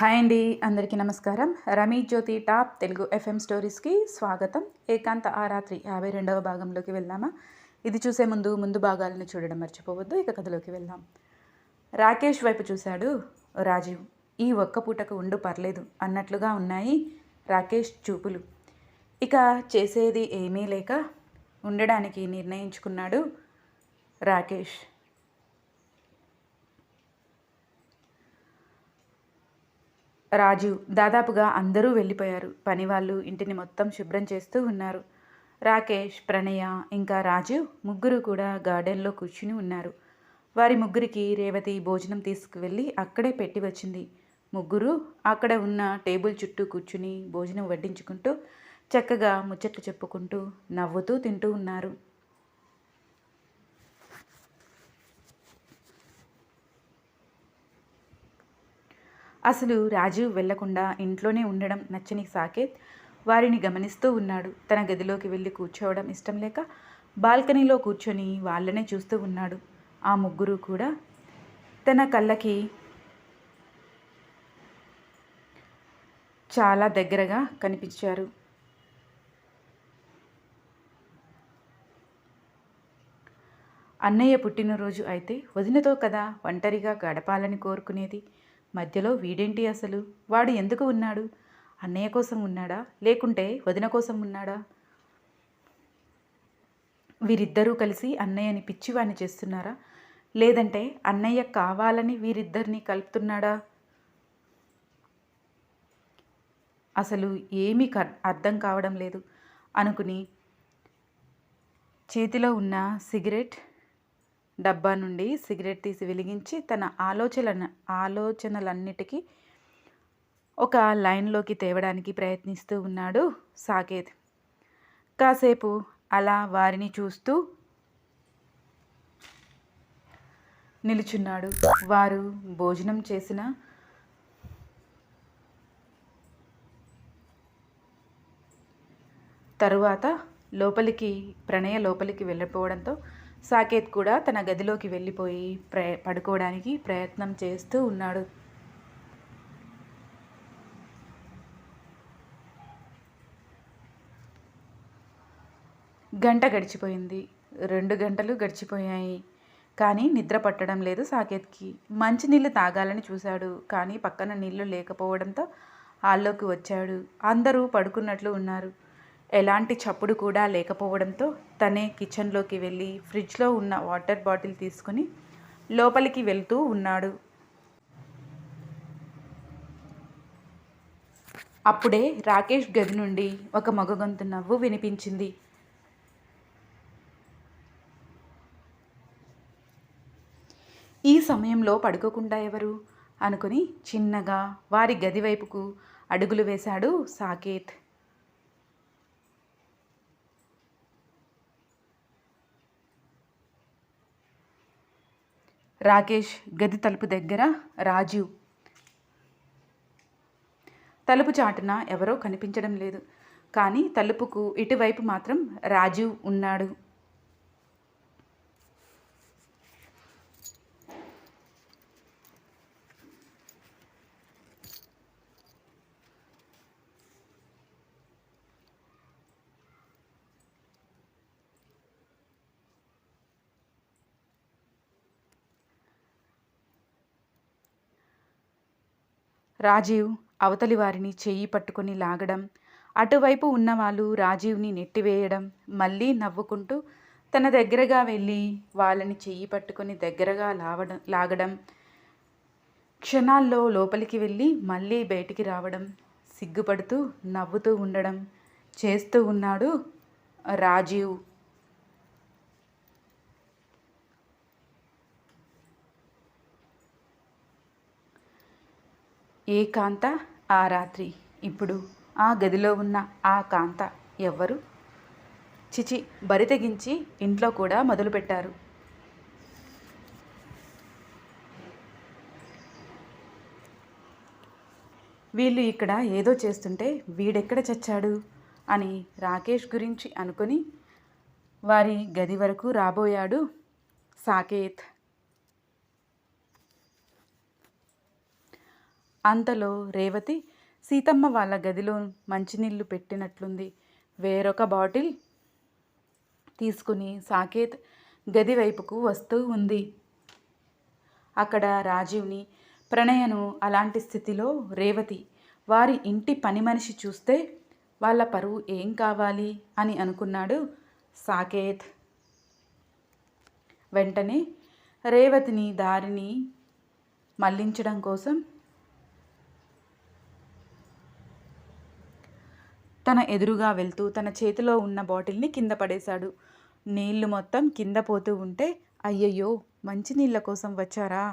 Hi అండి అందరికీ నమస్కారం. రమీ జ్యోతి టాప్ తెలుగు ఎఫ్ఎం స్టోరీస్కి స్వాగతం. ఏకాంత ఆ రాత్రి యాభై రెండవ భాగంలోకి వెళ్దామా? ఇది చూసే ముందు ముందు భాగాలను చూడడం మర్చిపోవద్దు ఇక కథలోకి వెళ్దాం. రాకేష్ వైపు చూశాడు. రాజీవ్ ఈ ఒక్క పూటకు ఉండు పర్లేదు అన్నట్లుగా ఉన్నాయి రాకేష్ చూపులు. ఇక చేసేది ఏమీ లేక ఉండడానికి నిర్ణయించుకున్నాడు రాకేష్. రాజు దాదాపుగా అందరూ వెళ్ళిపోయారు. పనివాళ్ళు ఇంటిని మొత్తం శుభ్రం చేస్తూ ఉన్నారు. రాకేష్ ప్రణయ ఇంకా రాజు ముగ్గురు కూడా గార్డెన్లో కూర్చుని ఉన్నారు. వారి ముగ్గురికి రేవతి భోజనం తీసుకువెళ్ళి అక్కడే పెట్టి వచ్చింది. ముగ్గురు అక్కడ ఉన్న టేబుల్ చుట్టూ కూర్చుని భోజనం వడ్డించుకుంటూ చక్కగా ముచ్చట్లు చెప్పుకుంటూ నవ్వుతూ తింటూ ఉన్నారు. అసలు రాజీవ్ వెళ్ళకుండా ఇంట్లోనే ఉండడం నచ్చని సాకేత్ వారిని గమనిస్తూ ఉన్నాడు. తన గదిలోకి వెళ్ళి కూర్చోవడం ఇష్టం లేక బాల్కనీలో కూర్చొని వాళ్ళనే చూస్తూ ఉన్నాడు. ఆ ముగ్గురు కూడా తన కళ్ళకి చాలా దగ్గరగా కనిపించారు. అన్నయ్య పుట్టినరోజు అయితే వదినతో కదా ఒంటరిగా గడపాలని కోరుకునేది. మధ్యలో వీడేంటి అసలు? వాడు ఎందుకు ఉన్నాడు? అన్నయ్య కోసం ఉన్నాడా? లేకుంటే వదిన కోసం ఉన్నాడా? వీరిద్దరూ కలిసి అన్నయ్యని పిచ్చివాణ్ణి చేస్తున్నారా? లేదంటే అన్నయ్య కావాలని వీరిద్దరిని కలుపుతున్నాడా? అసలు ఏమీ అర్థం కావడం లేదు. అనుకుని చేతిలో ఉన్న సిగరెట్ డబ్బా నుండి సిగరెట్ తీసి వెలిగించి తన ఆలోచన ఆలోచనలన్నిటికీ ఒక లైన్లోకి తేవడానికి ప్రయత్నిస్తూ ఉన్నాడు సాకేత్. కాసేపు అలా వారిని చూస్తూ నిలుచున్నాడు. వారు భోజనం చేసిన తరువాత లోపలికి ప్రణయ లోపలికి వెళ్ళిపోవడంతో సాకేత్ కూడా తన గదిలోకి వెళ్ళిపోయి ప్ర పడుకోవడానికి ప్రయత్నం చేస్తూ ఉన్నాడు. గంట గడిచిపోయింది. రెండు గంటలు గడిచిపోయాయి. కానీ నిద్ర పట్టడం లేదు సాకేత్కి. మంచినీళ్ళు తాగాలని చూశాడు. కానీ పక్కన నీళ్ళు లేకపోవడంతో హాల్లోకి వచ్చాడు. అందరూ పడుకున్నట్లు ఉన్నారు. ఎలాంటి చప్పుడు కూడా లేకపోవడంతో తనే కిచెన్లోకి వెళ్ళి ఫ్రిడ్జ్లో ఉన్న వాటర్ బాటిల్ తీసుకుని లోపలికి వెళ్తూ ఉన్నాడు. అప్పుడే రాకేష్ గది నుండి ఒక మగగొంతు నవ్వు వినిపించింది. ఈ సమయంలో పడుకోకుండా ఎవరు? అనుకుని చిన్నగా వారి గది వైపుకు అడుగులు వేశాడు సాకేత్. రాకేష్ గది తలుపు దగ్గర రాజీవ్. తలుపు చాటున ఎవరో కనిపించడం లేదు. కానీ తలుపుకు ఇటువైపు మాత్రం రాజీవ్ ఉన్నాడు. రాజీవ్ అవతలి వారిని చెయ్యి పట్టుకొని లాగడం అటువైపు ఉన్నవాళ్ళు రాజీవ్ని నెట్టివేయడం మళ్ళీ నవ్వుకుంటూ తన దగ్గరగా వెళ్ళి వాళ్ళని చెయ్యి పట్టుకొని దగ్గరగా లావడం లాగడం క్షణాల్లో లోపలికి వెళ్ళి మళ్ళీ బయటికి రావడం సిగ్గుపడుతూ నవ్వుతూ ఉండడం చేస్తూ ఉన్నాడు రాజీవ్. ఏ కాంత ఆ రాత్రి. ఇప్పుడు ఆ గదిలో ఉన్న ఆ కాంత ఎవ్వరు? చిచి బరి తెగించి ఇంట్లో కూడా మొదలుపెట్టారు వీళ్ళు ఇక్కడ ఏదో చేస్తుంటే వీడెక్కడ చచ్చాడు? అని రాకేష్ గురించి అనుకొని వారి గది వరకు రాబోయాడు సాకేత్. అంతలో రేవతి సీతమ్మ వాళ్ళ గదిలో మంచినీళ్ళు పెట్టినట్లుంది. వేరొక బాటిల్ తీసుకుని సాకేత్ గది వైపుకు వస్తూ ఉంది. అక్కడ రాజీవ్ని ప్రణయను అలాంటి స్థితిలో రేవతి వారి ఇంటి పని మనిషి చూస్తే వాళ్ళ పరువు ఏం కావాలి అని అనుకున్నాడు సాకేత్. వెంటనే రేవతిని దారిని మళ్ళించడం కోసం తన ఎదురుగా వెళ్తూ తన చేతిలో ఉన్న బాటిల్ని కింద పడేశాడు. నీళ్ళు మొత్తం కింద పోతూ ఉంటే అయ్యయ్యో మంచినీళ్ళ కోసం వచ్చారా?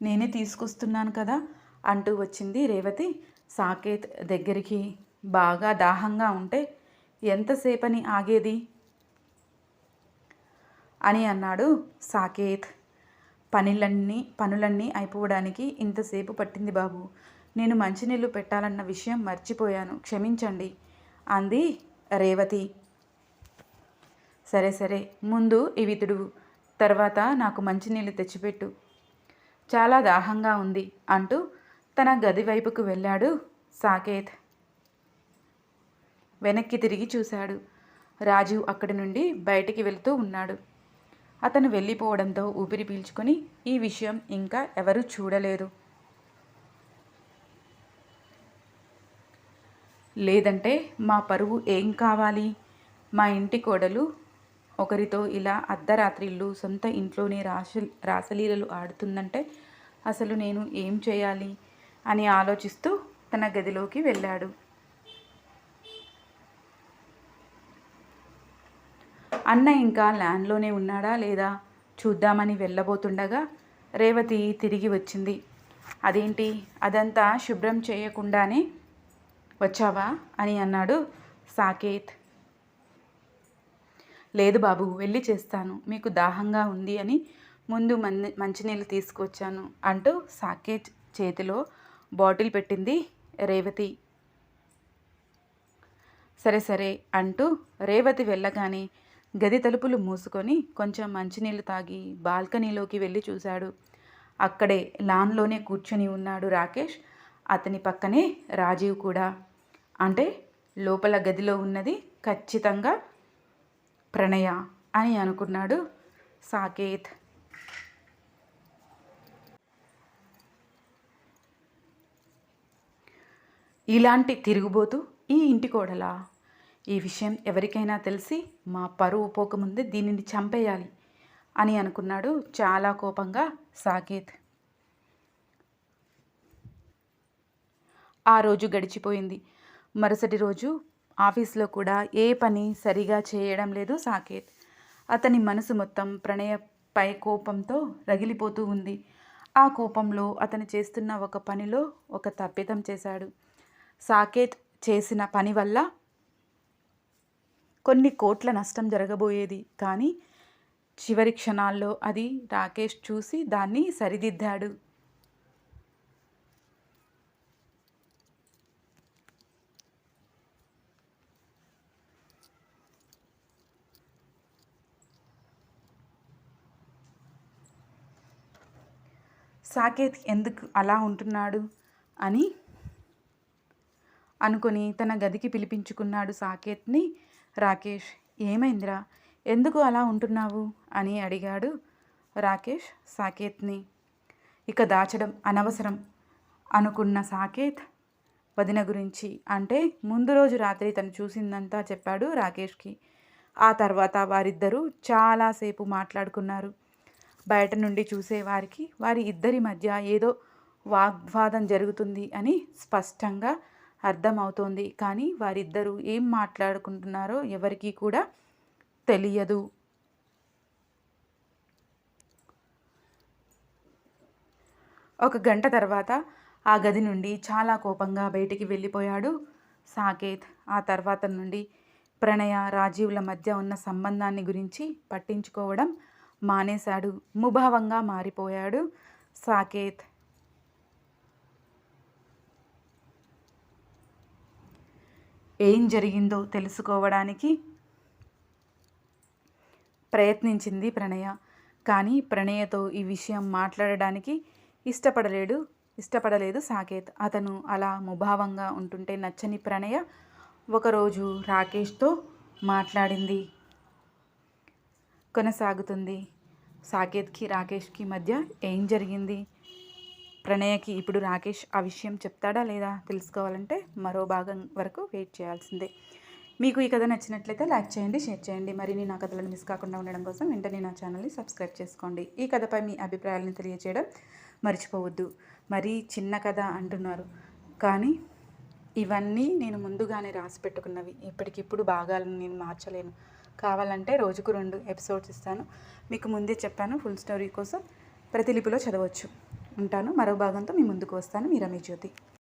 నేనే తీసుకొస్తున్నాను కదా అంటూ వచ్చింది రేవతి. సాకేత్ దగ్గరికి బాగా దాహంగా ఉంటే ఎంతసేపని ఆగేది? అని అన్నాడు సాకేత్. పనులన్నీ పనులన్నీ అయిపోవడానికి ఇంతసేపు పట్టింది బాబు. నేను మంచినీళ్ళు పెట్టాలన్న విషయం మర్చిపోయాను. క్షమించండి. అంది రేవతి. సరే సరే. ముందు ఇవి తుడువు. తర్వాత నాకు మంచినీళ్ళు తెచ్చిపెట్టు. చాలా దాహంగా ఉంది అంటూ తన గది వైపుకు వెళ్ళాడు సాకేత్. వెనక్కి తిరిగి చూశాడు. రాజు అక్కడి నుండి బయటికి వెళుతూ ఉన్నాడు. అతను వెళ్ళిపోవడంతో ఊపిరి పీల్చుకొని ఈ విషయం ఇంకా ఎవరూ చూడలేదు లేదంటే మా పరువు ఏం కావాలి? మా ఇంటి కోడలు ఒకరితో ఇలా అర్ధరాత్రిళ్ళు సొంత ఇంట్లోనే రాస రాసలీలలు ఆడుతుందంటే అసలు నేను ఏం చేయాలి? అని ఆలోచిస్తూ తన గదిలోకి వెళ్ళాడు. అన్న ఇంకా ల్యాండ్లోనే ఉన్నాడా లేదా చూద్దామని వెళ్ళబోతుండగా రేవతి తిరిగి వచ్చింది. అదేంటి? అదంతా శుభ్రం చేయకుండానే వచ్చావా? అని అన్నాడు సాకేత్. లేదు బాబు వెళ్ళి చేస్తాను. మీకు దాహంగా ఉంది అని ముందు మంది మంచినీళ్ళు తీసుకొచ్చాను అంటూ సాకేత్ చేతిలో బాటిల్ పెట్టింది రేవతి. సరే సరే అంటూ రేవతి వెళ్ళగానే గది తలుపులు మూసుకొని కొంచెం మంచినీళ్ళు తాగి బాల్కనీలోకి వెళ్ళి చూశాడు. అక్కడే లాన్లోనే కూర్చొని ఉన్నాడు రాకేష్. అతని పక్కనే రాజీవ్ కూడా. అంటే లోపల గదిలో ఉన్నది ఖచ్చితంగా ప్రణయ అని అనుకున్నాడు సాకేత్. ఇలాంటి తిరుగుబోతూ ఈ ఇంటి కోడలా? ఈ విషయం ఎవరికైనా తెలిసి మా పరువు పోకముందే దీనిని చంపేయాలి అని అనుకున్నాడు చాలా కోపంగా సాకేత్. ఆ రోజు గడిచిపోయింది. మరుసటి రోజు ఆఫీస్లో కూడా ఏ పని సరిగా చేయడం లేదు సాకేత్. అతని మనసు మొత్తం ప్రణయపై కోపంతో రగిలిపోతూ ఉంది. ఆ కోపంలో అతను చేస్తున్న ఒక పనిలో ఒక తప్పిదం చేశాడు. సాకేత్ చేసిన పని వల్ల కొన్ని కోట్ల నష్టం జరగబోయేది. కానీ చివరి క్షణాల్లో అది రాకేష్ చూసి దాన్ని సరిదిద్దాడు. సాకేత్ ఎందుకు అలా ఉంటున్నాడు అని అనుకొని తన గదికి పిలిపించుకున్నాడు సాకేత్ని. రాకేష్ ఏమైందిరా? ఎందుకు అలా ఉంటున్నావు? అని అడిగాడు రాకేష్ సాకేత్ని. ఇక దాచడం అనవసరం అనుకున్న సాకేత్ వదిన గురించి. అంటే ముందు రోజు రాత్రి తను చూసిందంతా చెప్పాడు రాకేష్కి. ఆ తర్వాత వారిద్దరూ చాలాసేపు మాట్లాడుకున్నారు. బయట నుండి చూసేవారికి వారి ఇద్దరి మధ్య ఏదో వాగ్వాదం జరుగుతుంది అని స్పష్టంగా అర్థమవుతోంది. కానీ వారిద్దరూ ఏం మాట్లాడుకుంటున్నారో ఎవరికీ కూడా తెలియదు. ఒక గంట తర్వాత ఆ గది నుండి చాలా కోపంగా బయటికి వెళ్ళిపోయాడు సాకేత్. ఆ తర్వాత నుండి ప్రణయ రాజీవ్ల మధ్య ఉన్న సంబంధాన్ని గురించి పట్టించుకోవడం మానేశాడు. ముభావంగా మారిపోయాడు సాకేత్. ఏం జరిగిందో తెలుసుకోవడానికి ప్రయత్నించింది ప్రణయ. కానీ ప్రణయతో ఈ విషయం మాట్లాడడానికి ఇష్టపడలేడు ఇష్టపడలేదు సాకేత్. అతను అలా ముభావంగా ఉంటుంటే నచ్చని ప్రణయ ఒకరోజు రాకేష్తో మాట్లాడింది. కొనసాగుతుంది. సాకేత్కి రాకేష్కి మధ్య ఏం జరిగింది? ప్రణయకి ఇప్పుడు రాకేష్ ఆ విషయం చెప్తాడా లేదా తెలుసుకోవాలంటే మరో భాగం వరకు వెయిట్ చేయాల్సిందే. మీకు ఈ కథ నచ్చినట్లయితే లైక్ చేయండి షేర్ చేయండి. మరిన్ని నా కథలను మిస్ కాకుండా ఉండడం కోసం వెంటనే నా ఛానల్ని సబ్స్క్రైబ్ చేసుకోండి. ఈ కథపై మీ అభిప్రాయాలను తెలియజేయడం మర్చిపోవద్దు. మరీ చిన్న కథ అంటున్నారు. కానీ ఇవన్నీ నేను ముందుగానే రాసి పెట్టుకున్నవి. ఇప్పటికిప్పుడు భాగాలను నేను మార్చలేను. కావాలంటే రోజుకు రెండు ఎపిసోడ్స్ ఇస్తాను. మీకు ముందే చెప్పాను ఫుల్ స్టోరీ కోసం ప్రతిలిపిలో చదవచ్చు. ఉంటాను. మరో భాగంతో మీ ముందుకు వస్తాను. మీ రమేష్ జ్యోతి.